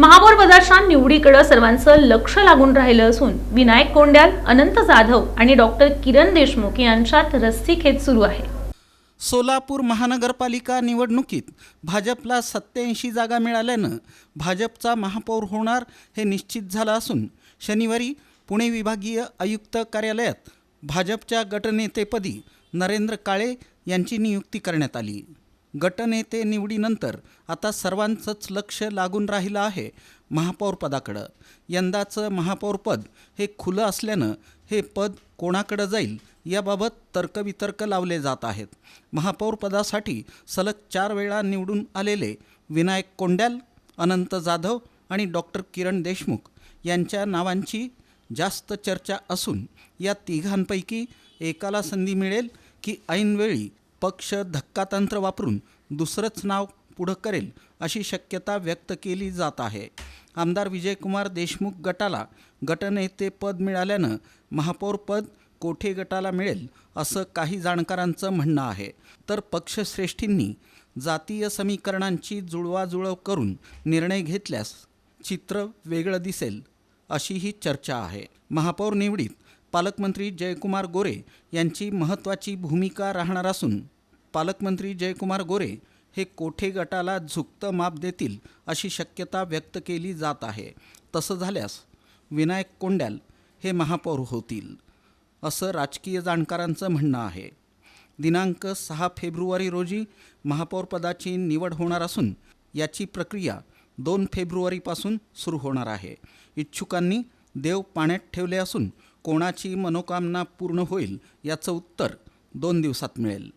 महापौर पदाच्या निवडीकडे सर्वांचं लक्ष लागून राहिलं असून विनायक कोंड्याल अनंत जाधव आणि डॉक्टर किरण देशमुख यांच्यात रस्सीखेच सुरू आहे. सोलापूर महानगरपालिका निवडणुकीत भाजपला सत्याऐंशी जागा मिळाल्यानं भाजपचा महापौर होणार हे निश्चित झालं असून शनिवारी पुणे विभागीय आयुक्त कार्यालयात भाजपच्या गटनेतेपदी नरेंद्र काळे यांची नियुक्ती करण्यात आली. गटनेते निवडीनंतर आता सर्वांचंच लक्ष लागून राहिलं आहे महापौरपदाकडं यंदाचं महापौरपद हे खुलं असल्यानं हे पद कोणाकडं जाईल याबाबत तर्कवितर्क लावले जात आहेत. महापौरपदासाठी सलग चार वेळा निवडून आलेले विनायक कोंड्याल अनंत जाधव आणि डॉक्टर किरण देशमुख यांच्या नावांची जास्त चर्चा असून या तिघांपैकी एकाला संधी मिळेल की ऐनवेळी पक्ष धक्कातंत्र वापरून दुसरंच नाव पुढं करेल अशी शक्यता व्यक्त केली जात आहे. आमदार विजयकुमार देशमुख गटाला गटनेतेपद मिळाल्यानं महापौरपद कोठे गटाला मिळेल असं काही जाणकारांचं म्हणणं आहे. तर पक्षश्रेष्ठींनी जातीय समीकरणांची जुळवाजुळव करून निर्णय घेतल्यास चित्र वेगळं दिसेल अशी ही चर्चा आहे. महापौर निवडीत पालकमंत्री जयकुमार गोरे यांची महत्त्वाची भूमिका राहणार असून पालकमंत्री जयकुमार गोरे हे कोठे गटाला झुकतं माप देतील अशी शक्यता व्यक्त केली जात आहे. तसं झाल्यास विनायक कोंड्याल हे महापौर होतील असं राजकीय जाणकारांचं म्हणणं आहे. दिनांक सहा फेब्रुवारी रोजी महापौरपदाची निवड होणार असून याची प्रक्रिया दोन फेब्रुवारीपासून सुरू होणार आहे. इच्छुकांनी देव पाण्यात ठेवले असून कोणाची मनोकामना पूर्ण होईल याचं उत्तर दोन दिवसात मिळेल.